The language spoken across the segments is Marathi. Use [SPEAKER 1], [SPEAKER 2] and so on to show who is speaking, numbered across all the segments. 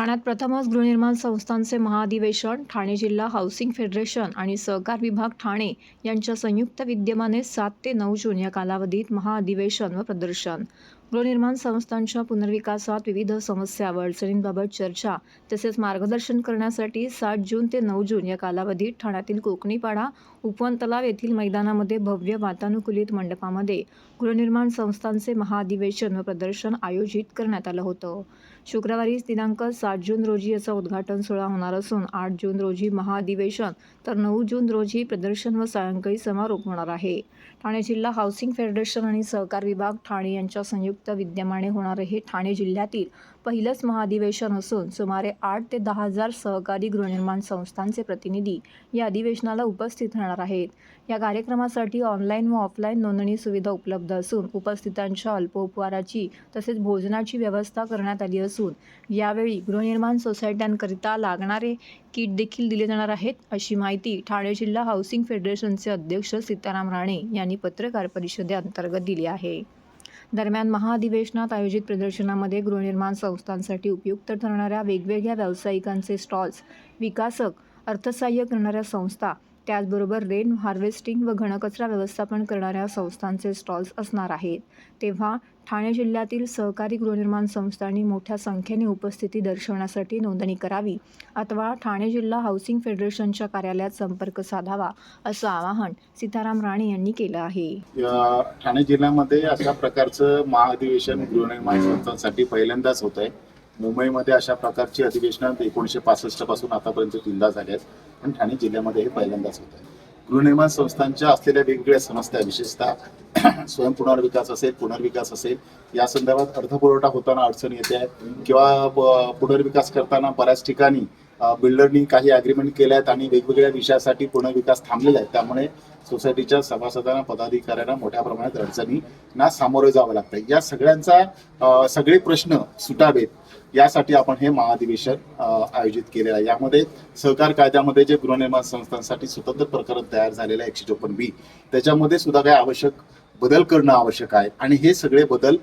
[SPEAKER 1] ठाण्यात प्रथमच गृहनिर्माण संस्थांचे महाधिवेशन ठाणे जिल्हा हाऊसिंग फेडरेशन आणि सहकार विभाग ठाणे यांच्या संयुक्त विद्यमाने सात ते नऊ जून या कालावधीत महाअधिवेशन व प्रदर्शन. गृहनिर्माण संस्थांच्या पुनर्विकासात विविध समस्या व अडचणींबाबत चर्चा तसेच मार्गदर्शन करण्यासाठी सात जून ते नऊ जून या कालावधीत ठाण्यातील कोकणीपाडा उपवन तलाव येथील मैदानामध्ये भव्य वातानुकूलित मंडपामध्ये गृहनिर्माण संस्थांचे महाअधिवेशन व प्रदर्शन आयोजित करण्यात आलं होतं. शुक्रवारी दिनांक सात जून रोजी याचा उद्घाटन सोहळा होणार असून आठ जून रोजी महाअधिवेशन तर नऊ जून रोजी प्रदर्शन व सायंकाळी समारोप होणार आहे. ठाणे जिल्हा हाऊसिंग फेडरेशन आणि सहकार विभाग ठाणे यांच्या संयुक्त विद्यमाने होणारे हे ठाणे जिल्ह्यातील पहिलंच महाअधिवेशन असून सुमारे आठ ते दहा हजार सहकारी गृहनिर्माण संस्थांचे प्रतिनिधी या अधिवेशनाला उपस्थित राहणार आहेत. या कार्यक्रमासाठी ऑनलाईन व ऑफलाईन नोंदणी सुविधा उपलब्ध असून उपस्थितांच्या अल्पोपहाराची तसेच भोजनाची व्यवस्था करण्यात आली असून यावेळी गृहनिर्माण सोसायट्यांकरिता लागणारे किट देखील दिले जाणार आहेत अशी माहिती ठाणे जिल्हा हाऊसिंग फेडरेशनचे अध्यक्ष सीताराम राणे यांनी पत्रकार परिषदेअंतर्गत दिली आहे. दरम्यान महाअधिवेशनात आयोजित प्रदर्शनामध्ये गृहनिर्माण संस्थांसाठी उपयुक्त ठरणाऱ्या वेगवेगळ्या व्यावसायिकांचे स्टॉल्स विकासक अर्थसहाय्य करणाऱ्या संस्था त्याचबरोबर रेन हार्वेस्टिंग व घनकचरा व्यवस्थापन करणाऱ्या संस्थांचे स्टॉल्स असणार आहेत. तेव्हा ठाणे जिल्ह्यातील सहकारी गृहनिर्माण संस्थांनी मोठ्या संख्येने उपस्थिती दर्शवण्यासाठी नोंदणी करावी. अथवा ठाणे जिल्हा हाऊसिंग फेडरेशनच्या कार्यालयात संपर्क साधावा असं आवाहन सीताराम राणे यांनी केलं आहे.
[SPEAKER 2] ठाणे जिल्ह्यामध्ये अशा प्रकारचं महाअधिवेशन गृहनिर्माण संस्थांसाठी पहिल्यांदाच होत आहे. मुंबईमध्ये अशा प्रकारची अधिवेशनं एकोणीसशे पासष्टपासून आतापर्यंत तीनदा झाली आहेत. पण ठाणे जिल्ह्यामध्ये हे पहिल्यांदाच होत आहे. गृहनिर्माण संस्थांच्या असलेल्या वेगवेगळ्या समस्या विशेषतः स्वयंपुनर्विकास असेल पुनर्विकास असेल या संदर्भात अर्थपुरवठा होताना अडचण येते आहे किंवा पुनर्विकास करताना बऱ्याच ठिकाणी बिल्डरनी काही अग्रीमेंट केल्या आहेत आणि वेगवेगळ्या विषयासाठी पुनर्विकास थांबलेला आहे. त्यामुळे सोसायटीच्या सभासदांना पदाधिकाऱ्यांना मोठ्या प्रमाणात अडचणींना सामोरे जावं लागतं या सगळ्यांचा सगळे प्रश्न सुटावेत यासाठी आपण हे महाधिवेशन आयोजित केलेलं आहे. यामध्ये सहकार कायद्यामध्ये जे गृहनिर्माण संस्थांसाठी स्वतंत्र प्रकरण तयार झालेलं आहे एकशे चोपन्न बी त्याच्यामध्ये सुद्धा काही आवश्यक बदल करणं आवश्यक आहे. आणि हे सगळे बदल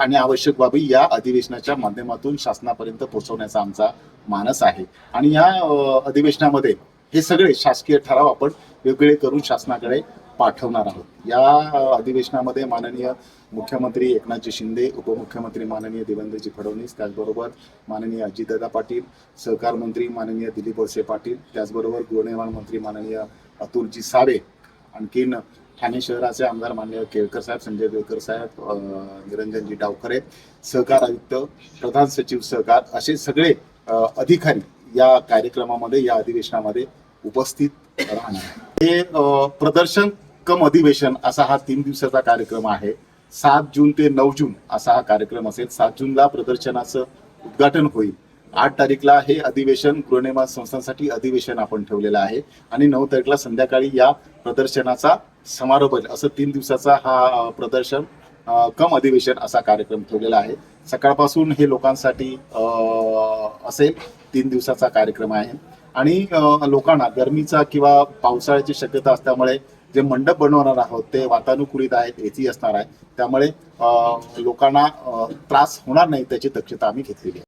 [SPEAKER 2] आणि आवश्यक बाबी या अधिवेशनाच्या माध्यमातून शासनापर्यंत पोहोचवण्याचा आमचा मानस आहे. आणि या अधिवेशनामध्ये हे सगळे शासकीय ठराव आपण वेगळे करून शासनाकडे पाठवणार आहोत. या अधिवेशनामध्ये माननीय मुख्यमंत्री एकनाथजी शिंदे उपमुख्यमंत्री माननीय देवेंद्रजी फडणवीस त्याचबरोबर माननीय अजितदादा पाटील सहकार मंत्री माननीय दिलीप वळसे पाटील त्याचबरोबर गृहनिर्माण मंत्री माननीय अतुलजी सावे आणखीन ठाणे शहराचे आमदार माननीय केळकर साहेब संजय केळकर साहेब निरंजनजी डावखरे सहकार आयुक्त प्रधान सचिव सहकार असे सगळे अधिकारी या कार्यक्रमामध्ये या अधिवेशनामध्ये उपस्थित राहणार हे प्रदर्शन कम अधिवेशन असा हा तीन दिवसाचा कार्यक्रम आहे. सात जून ते नऊ जून असा हा कार्यक्रम असेल. सात जूनला प्रदर्शनाचं उद्घाटन होईल. आठ तारीखला हे अधिवेशन गृहनिर्माण संस्थांसाठी अधिवेशन आपण ठेवलेलं आहे. आणि नऊ तारीखला संध्याकाळी या प्रदर्शनाचा समारोप असं तीन दिवसाचा हा प्रदर्शन कम अधिवेशन असा कार्यक्रम ठेवलेला आहे. सकाळपासून हे लोकांसाठी असेल तीन दिवसाचा कार्यक्रम आहे. आणि लोकांना गरमीचा किंवा पावसाळ्याची शक्यता असल्यामुळे जे मंडप बनवणार आहोत ते वातानुकूलित आहेत एसी असणार आहे. त्यामुळे लोकांना त्रास होणार नाही त्याची दक्षता आम्ही घेतलेली आहे.